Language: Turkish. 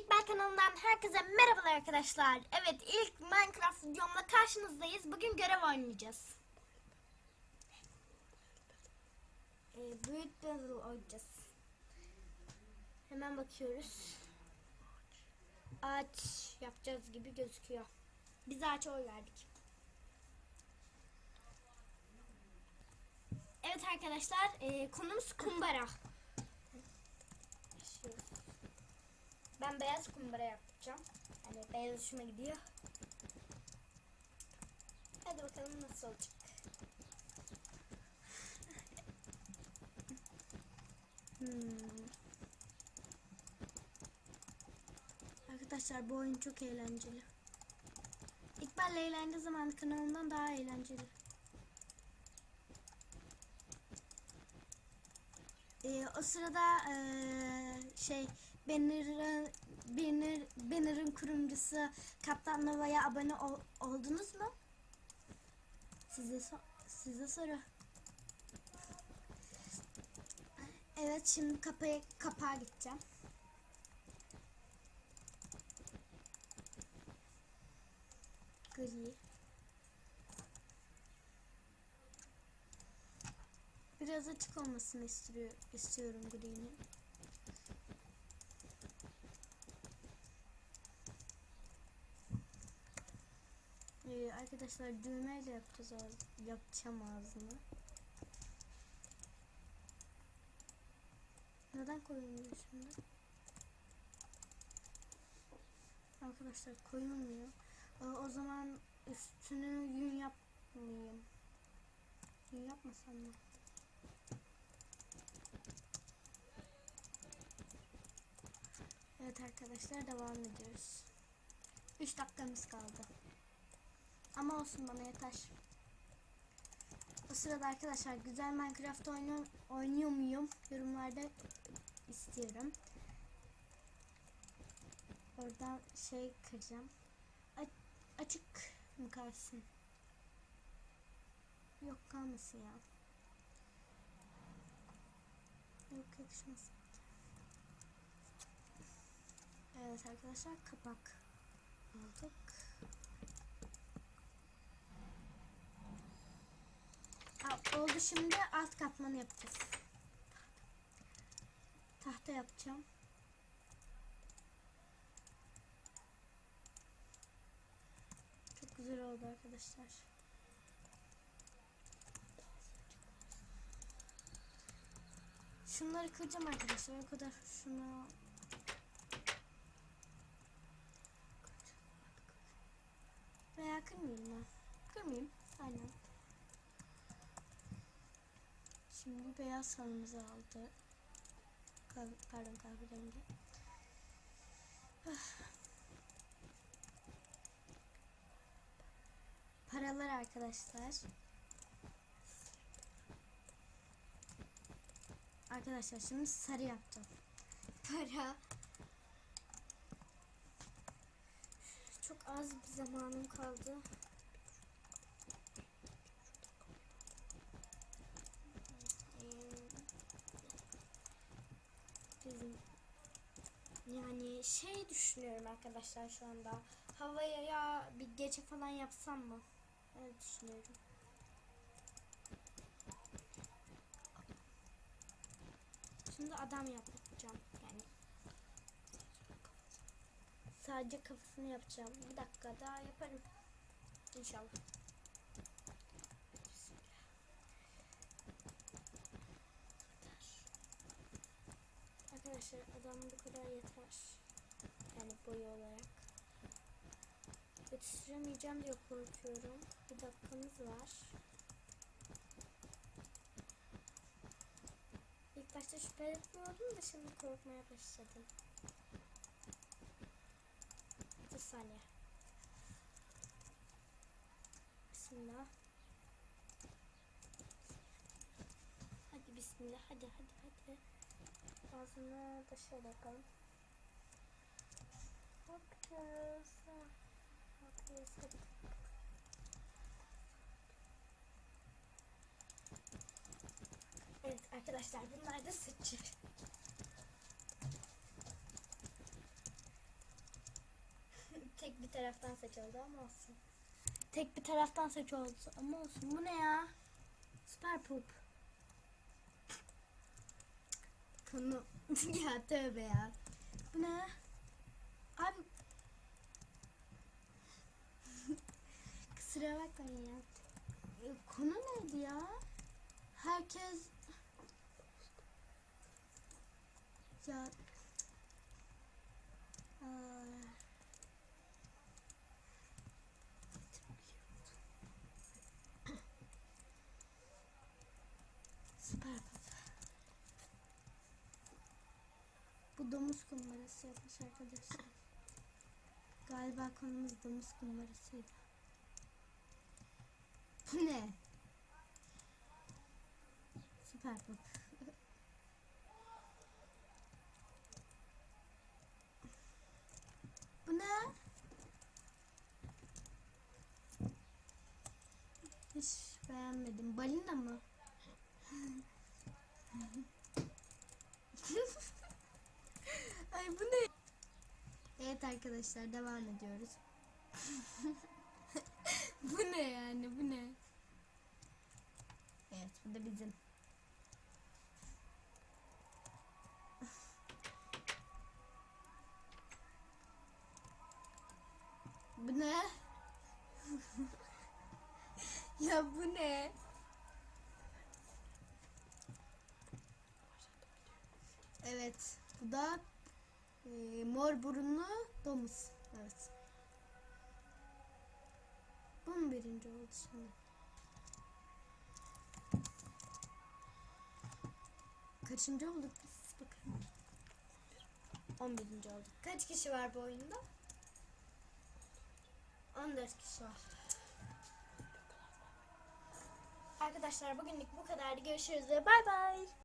İlkbel kanalından herkese merhabalar arkadaşlar. Evet ilk Minecraft videomla karşınızdayız. Bugün görev oynayacağız. Ee, Büyük Puzzle oynayacağız. Hemen bakıyoruz. Ağaç yapacağız gibi gözüküyor. Biz ağaça oy verdik. Evet arkadaşlar e, konumuz kumbara. Ben beyaz kumbara yapacağım. Yani beyaz hoşuma gidiyor. Hadi bakalım nasıl olacak. Hmm. Arkadaşlar bu oyun çok eğlenceli. İkbal'le eğlendiği zaman kanalımdan daha eğlenceli. Ee, o sırada eee, şey Banner'ın Banner, Banner'ın kurucusu Kaptan Nova'ya abone ol- oldunuz mu? Size so- size soru. Evet şimdi kapıya kapağa gideceğim. Gri. Biraz açık olmasını istiyor, istiyorum gri'nin. Ee, arkadaşlar düğmeyle yapacağız yapacağım ağzını. Neden koyulmuyor şimdi? Arkadaşlar koyulmuyor. Ee, o zaman üstünü yün yapmayayım. Yün yapmasam mı? Evet arkadaşlar devam ediyoruz. 3 dakikamız kaldı. Ama olsun bana yeter. O sırada arkadaşlar güzel Minecraft oynuyor, oynuyor muyum? Yorumlarda istiyorum. Oradan şey kıracağım. A- açık mı kalsın? Yok kalmasın ya. Yok yakışmasın. Evet arkadaşlar kapak aldık. Aa, oldu şimdi alt katmanı yapacağız. Tahta yapacağım. Çok güzel oldu arkadaşlar. Şunları kıracağım arkadaşlar. O kadar şunu Veya kırmayayım ben. Kırmayayım. Şimdi beyaz halımızı aldı. Pardon kahverengi. Ah. Paralar arkadaşlar. Arkadaşlar şimdi sarı yapacağım. Para. Çok az bir zamanım kaldı. Bizim şey düşünüyorum arkadaşlar şu anda. Havaya ya bir gece falan yapsam mı? Evet düşünüyorum. Şimdi adam yapacağım yani. Sadece kafasını yapacağım. Bir dakika daha yaparım. İnşallah. Arkadaşlar adam bu kadar yeter. Yetiştiremeyeceğim diye korkuyorum. Bir dakikamız var. İlk başta şüphe etmiyordum da şimdi korkmaya başladım. Bir saniye. Bismillah. Hadi bismillah. Hadi hadi hadi. Ağzına şöyle bakalım. Bakıyoruz. Evet arkadaşlar bunlar da sıçı. bir taraftan seç oldu ama olsun. Tek bir taraftan seç oldu ama olsun. Bu ne ya? Süper poop. Konu. ya tövbe ya. Bu ne? Abi. Kusura bakmayın ya. E, Konu neydi ya? Herkes ya. Bu domuz kumbarası yapmış arkadaşlar. Galiba konumuz domuz kumbarasıydı. Bu ne? Süper baba. Bu ne? Hiç beğenmedim. Balina mı? Ay bu ne? Evet arkadaşlar devam ediyoruz. bu ne yani bu ne? Evet bu da bizim. Bu ne? ya bu ne? Evet. Bu da e, mor burunlu domuz. Evet. Bu mu birinci oldu şimdi? Kaçıncı olduk biz? Bakalım. 11. olduk. Kaç kişi var bu oyunda? 14 kişi var. Arkadaşlar bugünlük bu kadardı. Görüşürüz ve bay bay.